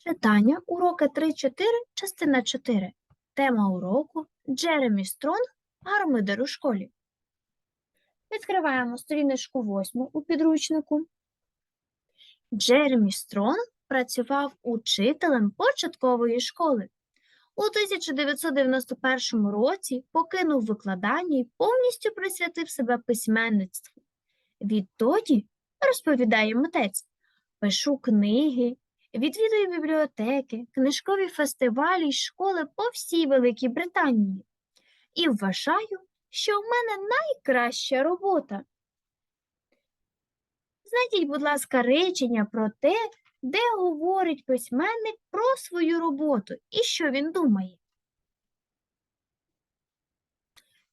Читання уроки 3-4, частина 4. Тема уроку Джеремі Стронг Гармидер у школі. Відкриваємо сторіночку 8 у підручнику. Джеремі Стронг працював учителем початкової школи. У 1991 році покинув викладання і повністю присвятив себе письменництву. Відтоді, розповідає митець, пишу книги, Відвідую бібліотеки, книжкові фестивалі й школи по всій Великій Британії і вважаю, що в мене найкраща робота. Знайдіть, будь ласка, речення про те, де говорить письменник про свою роботу і що він думає.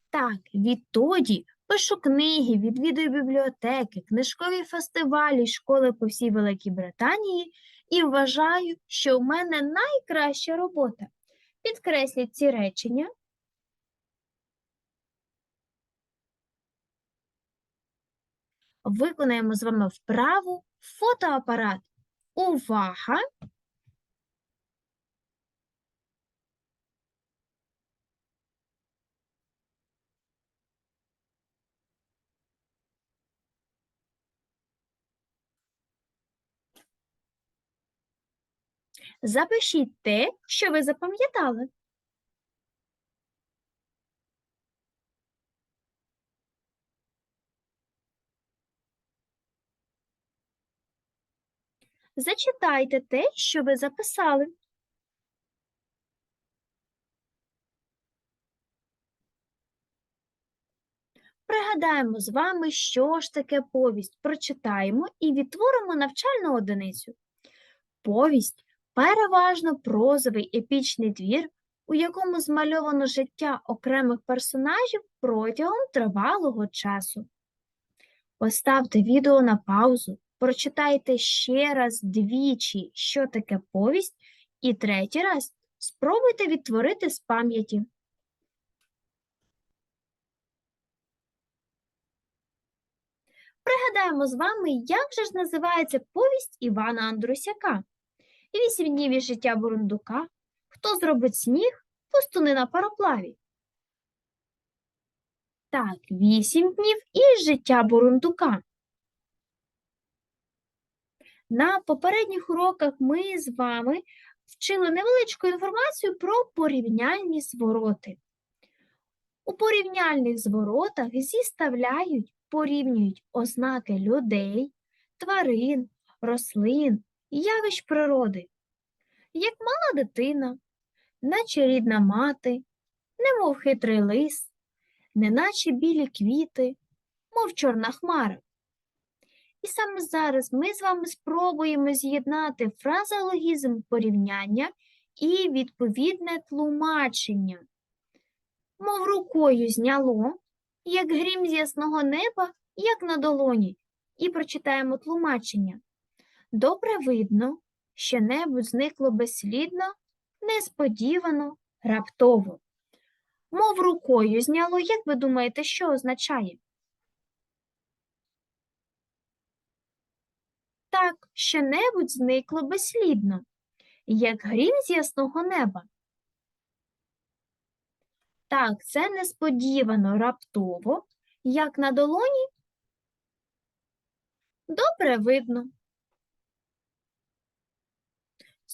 Так, відтоді пишу книги, відвідую бібліотеки, книжкові фестивалі, школи по всій Великій Британії і вважаю, що в мене найкраща робота. Підкресліть ці речення. Виконаємо з вами вправу фотоапарат. Увага! Запишіть те, що ви запам'ятали. Зачитайте те, що ви записали. Пригадаємо з вами, що ж таке повість. Прочитаємо і відтворимо навчальну одиницю. Повість переважно прозовий епічний твір, у якому змальовано життя окремих персонажів протягом тривалого часу. Поставте відео на паузу, прочитайте ще раз двічі, що таке повість, і третій раз спробуйте відтворити з пам'яті. Пригадаємо з вами, як же ж називається повість Івана Андрусяка. Вісім днів із життя бурундука. Хто зробить сніг, пустуни на пароплаві. Так, вісім днів із життя бурундука. На попередніх уроках ми з вами вчили невеличку інформацію про порівняльні звороти. У порівняльних зворотах зіставляють, порівнюють ознаки людей, тварин, рослин, явищ природи, як мала дитина, наче рідна мати, немов хитрий лис, неначе білі квіти, мов чорна хмара. І саме зараз ми з вами спробуємо з'єднати фразеологізм порівняння і відповідне тлумачення. Мов рукою зняло, як грім з ясного неба, як на долоні, і прочитаємо тлумачення. Добре видно, що небо зникло безслідно, несподівано, раптово. Мов рукою зняло, як ви думаєте, що означає? Так, що небудь зникло безслідно, як грім з ясного неба. Так, це несподівано, раптово, як на долоні. Добре видно.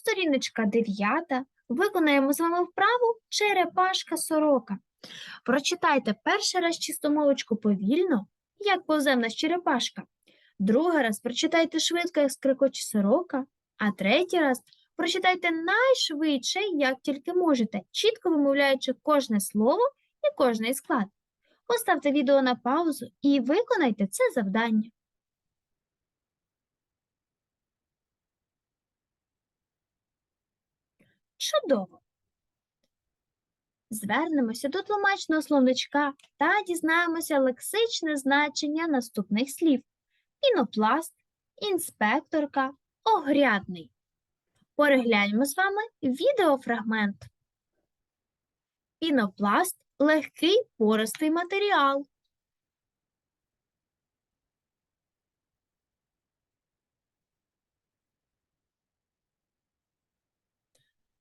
Сторіночка 9. Виконаємо з вами вправу черепашка сорока. Прочитайте перший раз чистомовочку повільно, як нас черепашка. Другий раз прочитайте швидко, як скрикоче сорока, а третій раз прочитайте найшвидше, як тільки можете, чітко вимовляючи кожне слово і кожний склад. Поставте відео на паузу і виконайте це завдання. Чудово! Звернемося до тлумачного словничка та дізнаємося лексичне значення наступних слів: пінопласт, інспекторка, огрядний. Перегляньмо з вами відеофрагмент. Пінопласт легкий пористий матеріал.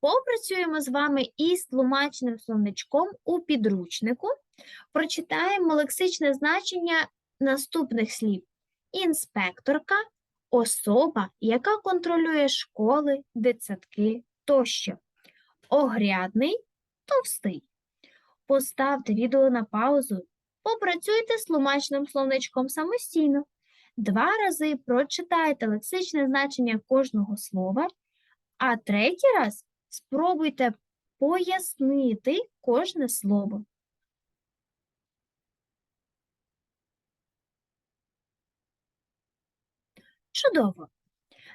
Попрацюємо з вами із тлумачним словничком у підручнику. Прочитаємо лексичне значення наступних слів: інспекторка, особа, яка контролює школи, дитсадки тощо. Огрядний, товстий. Поставте відео на паузу. Попрацюйте з тлумачним словничком самостійно. Два рази прочитайте лексичне значення кожного слова, а третій раз спробуйте пояснити кожне слово. Чудово!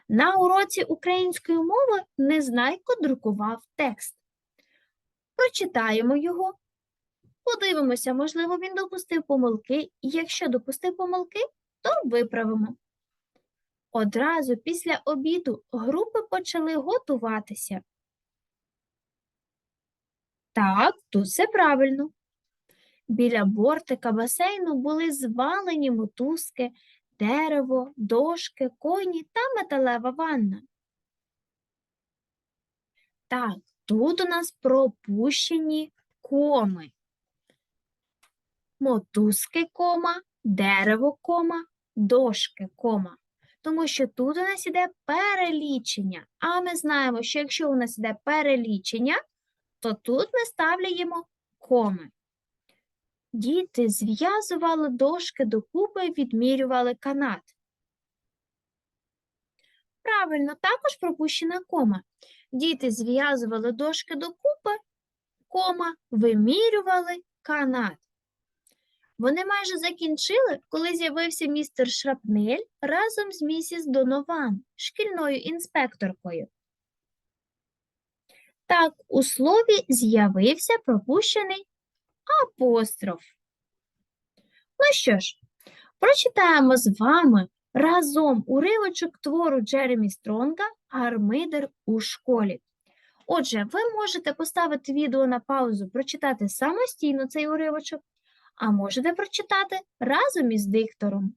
На уроці української мови Незнайко друкував текст. Прочитаємо його, подивимося, можливо, він допустив помилки, і якщо допустив помилки, то виправимо. Одразу після обіду групи почали готуватися. Так, тут все правильно. Біля бортика басейну були звалені мотузки, дерево, дошки, коні та металева ванна. Так, тут у нас пропущені коми. Мотузки кома, дерево кома, дошки кома. Тому що тут у нас іде перелічення. А ми знаємо, що якщо у нас іде перелічення, то тут ми ставляємо коми. Діти зв'язували дошки докупи і відмірювали канат. Правильно, також пропущена кома. Діти зв'язували дошки докупи, кома, вимірювали канат. Вони майже закінчили, коли з'явився містер Шрапнель разом з місіс Донован, шкільною інспекторкою. Так, у слові з'явився пропущений апостроф. Ну що ж, прочитаємо з вами разом уривочок твору Джеремі Стронга Гармидер у школі. Отже, ви можете поставити відео на паузу, прочитати самостійно цей уривочок, а можете прочитати разом із диктором.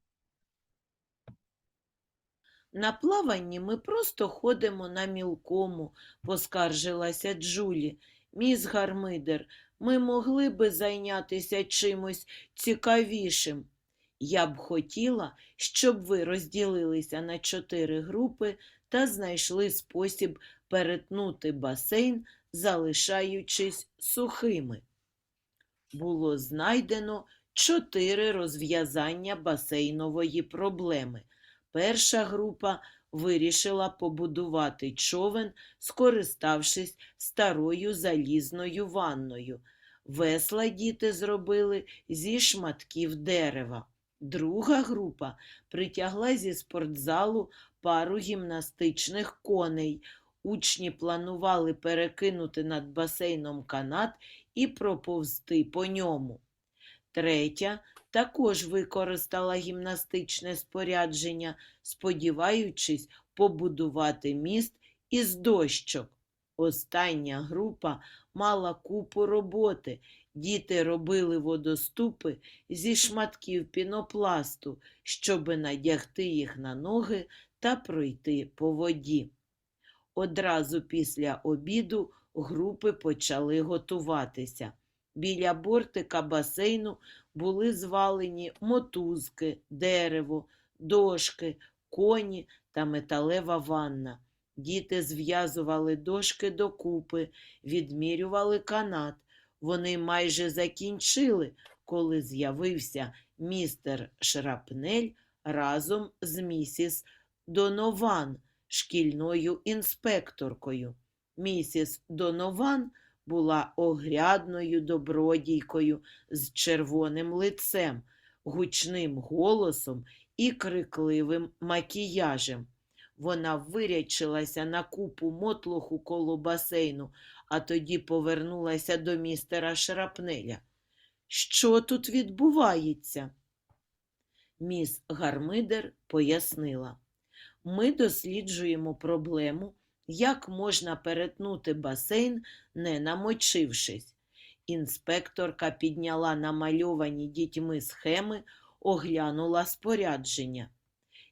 На плаванні ми просто ходимо на мілкому, поскаржилася Джулі. Міс Гармидер, ми могли би зайнятися чимось цікавішим. Я б хотіла, щоб ви розділилися на чотири групи та знайшли спосіб перетнути басейн, залишаючись сухими. Було знайдено чотири розв'язання басейнової проблеми. Перша група вирішила побудувати човен, скориставшись старою залізною ванною. Весла діти зробили зі шматків дерева. Друга група притягла зі спортзалу пару гімнастичних коней. Учні планували перекинути над басейном канат і проповзти по ньому. Третя також використала гімнастичне спорядження, сподіваючись побудувати міст із дощок. Остання група мала купу роботи. Діти робили водоступи зі шматків пінопласту, щоби надягти їх на ноги та пройти по воді. Одразу після обіду групи почали готуватися. Біля бортика басейну були звалені мотузки, дерево, дошки, коні та металева ванна. Діти зв'язували дошки докупи, відмірювали канат. Вони майже закінчили, коли з'явився містер Шрапнель разом з місіс Донован, шкільною інспекторкою. Місіс Донован була огрядною добродійкою з червоним лицем, гучним голосом і крикливим макіяжем. Вона вирячилася на купу мотлоху коло басейну, а тоді повернулася до містера Шрапнеля. Що тут відбувається? Міс Гармидер пояснила. Ми досліджуємо проблему, як можна перетнути басейн, не намочившись. Інспекторка підняла намальовані дітьми схеми, оглянула спорядження.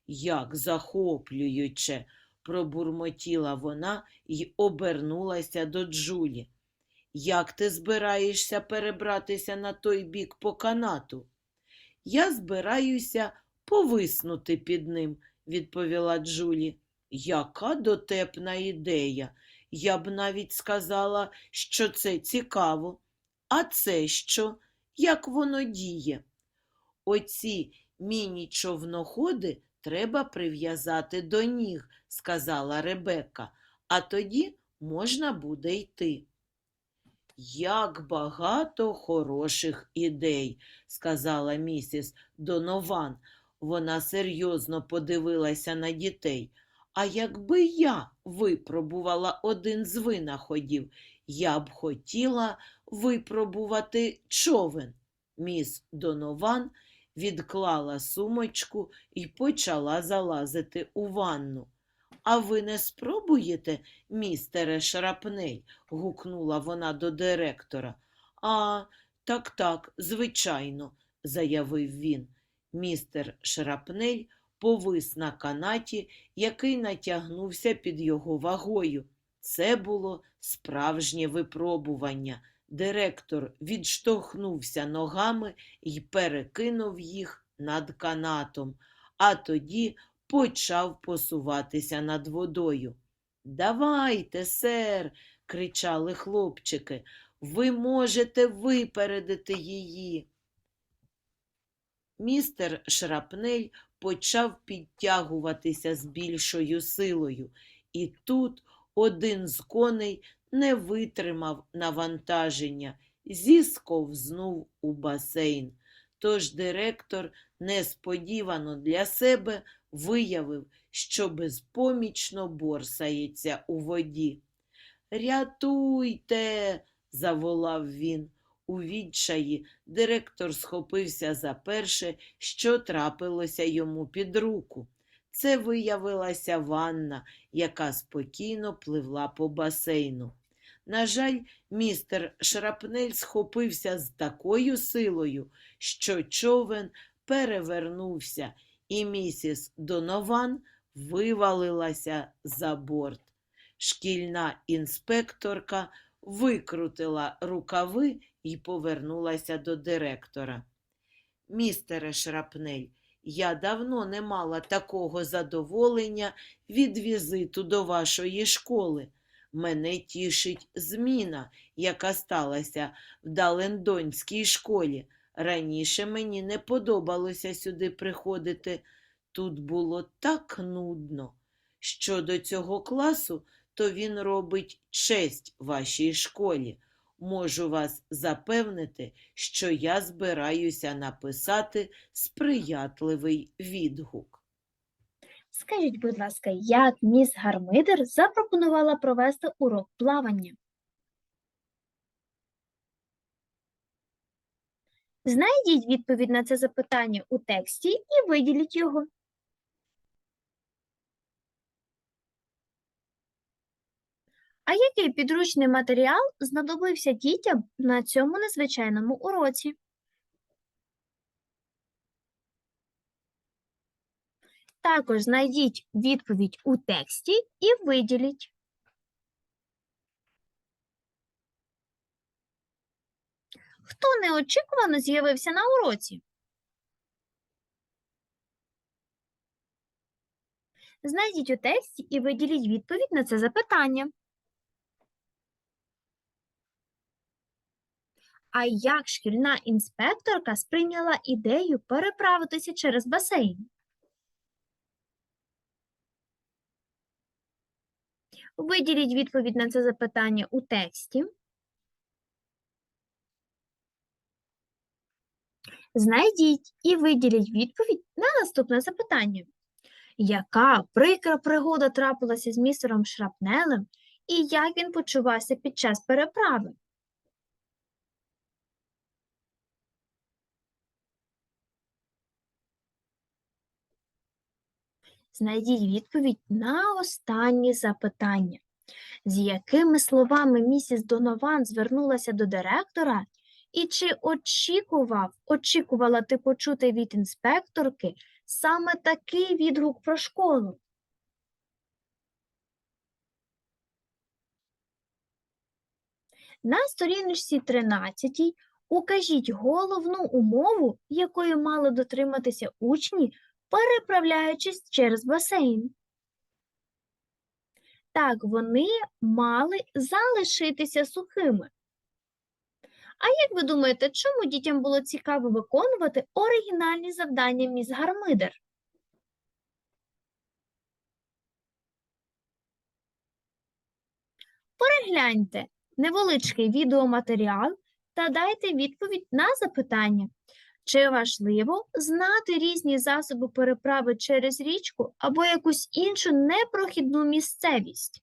Як захоплююче, пробурмотіла вона й обернулася до Джулі. Як ти збираєшся перебратися на той бік по канату? Я збираюся повиснути під ним, відповіла Джулі. Яка дотепна ідея. Я б навіть сказала, що це цікаво. А це що? Як воно діє? Оці міні-човноходи треба прив'язати до ніг, сказала Ребекка, а тоді можна буде йти. Як багато хороших ідей, сказала місіс Донован. Вона серйозно подивилася на дітей. А якби я випробувала один з винаходів, я б хотіла випробувати човен. Міс Донован відклала сумочку і почала залазити у ванну. А ви не спробуєте, містере Шрапнель? гукнула вона до директора. А, так, так, звичайно, заявив він. Містер Шрапнель повис на канаті, який натягнувся під його вагою. Це було справжнє випробування. Директор відштовхнувся ногами і перекинув їх над канатом, а тоді почав посуватися над водою. Давайте, сер, кричали хлопчики, ви можете випередити її. Містер Шрапнель почав підтягуватися з більшою силою, і тут один з коней не витримав навантаження, зісковзнув у басейн. Тож директор несподівано для себе виявив, що безпомічно борсається у воді. Рятуйте, заволав він. У відчаї директор схопився за перше, що трапилося йому під руку. Це виявилася ванна, яка спокійно пливла по басейну. На жаль, містер Шрапнель схопився з такою силою, що човен перевернувся, і місіс Донован вивалилася за борт. Шкільна інспекторка викрутила рукави і повернулася до директора. Містере Шрапнель, я давно не мала такого задоволення від візиту до вашої школи. Мене тішить зміна, яка сталася в Далендонській школі. Раніше мені не подобалося сюди приходити. Тут було так нудно. Щодо цього класу, то він робить честь вашій школі. Можу вас запевнити, що я збираюся написати сприятливий відгук. Скажіть, будь ласка, як міс Гармидер запропонувала провести урок плавання? Знайдіть відповідь на це запитання у тексті і виділіть його. А який підручний матеріал знадобився дітям на цьому незвичайному уроці? Також знайдіть відповідь у тексті і виділіть. Хто неочікувано з'явився на уроці? Знайдіть у тексті і виділіть відповідь на це запитання. А як шкільна інспекторка сприйняла ідею переправитися через басейн? Виділіть відповідь на це запитання у тексті. Знайдіть і виділіть відповідь на наступне запитання. Яка прикра пригода трапилася з містером Шрапнелем і як він почувався під час переправи? Знайдіть відповідь на останнє запитання, з якими словами місіс Донован звернулася до директора, і чи очікував, очікувала ти почути від інспекторки саме такий відгук про школу? На сторіночці 13 укажіть головну умову, якої мали дотриматися учні переправляючись через басейн. Так, вони мали залишитися сухими. А як ви думаєте, чому дітям було цікаво виконувати оригінальні завдання міс Гармидер? Перегляньте невеличкий відеоматеріал та дайте відповідь на запитання. Чи важливо знати різні засоби переправи через річку або якусь іншу непрохідну місцевість?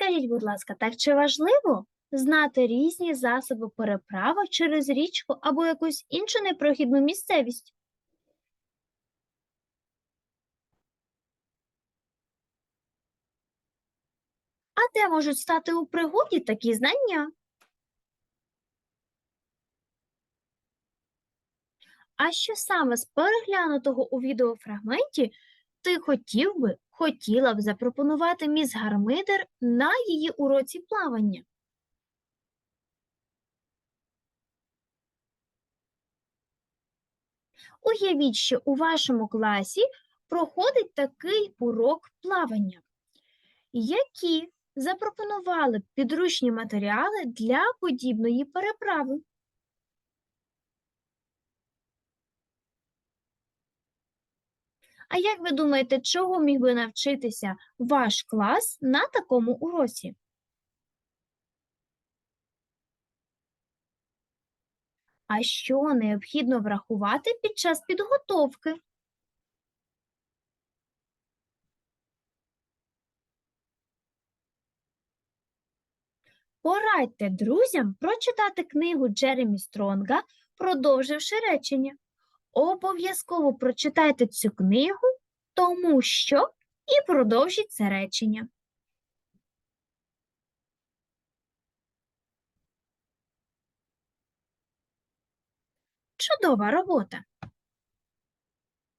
Скажіть, будь ласка, так чи важливо знати різні засоби переправи через річку або якусь іншу непрохідну місцевість? А де можуть стати у пригоді такі знання? А що саме з переглянутого у відеофрагменті ти хотів би, хотіла б запропонувати міс Гармидер на її уроці плавання? Уявіть, що у вашому класі проходить такий урок плавання. Які запропонували підручні матеріали для подібної переправи? А як ви думаєте, чого міг би навчитися ваш клас на такому уроці? А що необхідно врахувати під час підготовки? Порадьте друзям прочитати книгу Джеремі Стронга, продовживши речення. Обов'язково прочитайте цю книгу, тому що і продовжіть це речення. Чудова робота!